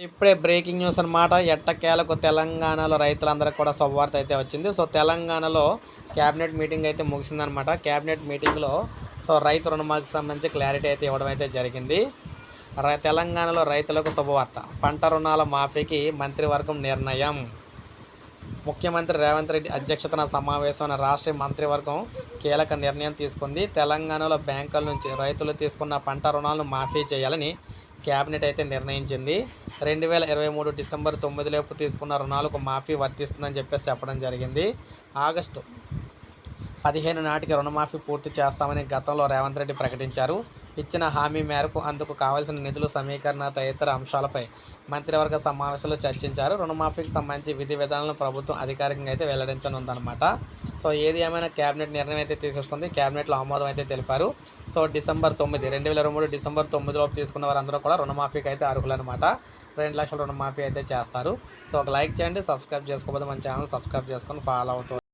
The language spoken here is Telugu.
ఇప్పుడే బ్రేకింగ్ న్యూస్ అనమాట ఎట్టకేలకు తెలంగాణలో రైతులందరికీ కూడా శుభవార్త అయితే వచ్చింది. సో తెలంగాణలో క్యాబినెట్ మీటింగ్ అయితే ముగిసిందనమాట క్యాబినెట్ మీటింగ్లో సో రైతు రుణమాకి సంబంధించి క్లారిటీ అయితే ఇవ్వడం అయితే జరిగింది. రై- తెలంగాణలో రైతులకు శుభవార్త. పంట రుణాల మాఫీకి మంత్రివర్గం నిర్ణయం. ముఖ్యమంత్రి రేవంత్ రెడ్డి అధ్యక్షతన సమావేశమైన రాష్ట్ర మంత్రివర్గం కీలక నిర్ణయం తీసుకుంది. తెలంగాణలో బ్యాంకుల నుంచి రైతులు తీసుకున్న పంట రుణాలను మాఫీ చేయాలని క్యాబినెట్ అయితే నిర్ణయించింది. రెండు వేల ఇరవై మూడు డిసెంబర్ తొమ్మిదిలోపు తీసుకున్న రుణాలకు మాఫీ వర్తిస్తుందని చెప్పేసి చెప్పడం జరిగింది. ఆగస్టు పదిహేను నాటికి రుణమాఫీ పూర్తి చేస్తామని గతంలో రేవంత్ రెడ్డి ప్రకటించారు. ఇచ్చిన హామీ మేరకు అందుకు కావాల్సిన నిధులు సమీకరణ తదితర అంశాలపై మంత్రివర్గ సమావేశంలో చర్చించారు. రుణమాఫీకి సంబంధించి విధి విధానాలను ప్రభుత్వం అధికారికంగా అయితే వెల్లడించనుందన్నమాట. సో ఏది ఏమైనా కేబినెట్ నిర్ణయం అయితే తీసేసుకుంది. కేబినెట్లో ఆమోదం అయితే తెలిపారు. సో డిసెంబర్ తొమ్మిది రెండు వేల మూడు డిసెంబర్ తొమ్మిదిలోపు తీసుకున్న వారందరూ కూడా రుణమాఫీకి అయితే అర్హులన్నమాట. రెండు లక్షల రుణమాఫీ అయితే చేస్తారు. సో ఒక లైక్ చేయండి సబ్స్క్రైబ్ చేసుకోకపోతే మన ఛానల్ సబ్స్క్రైబ్ చేసుకొని ఫాలో అవుతుంది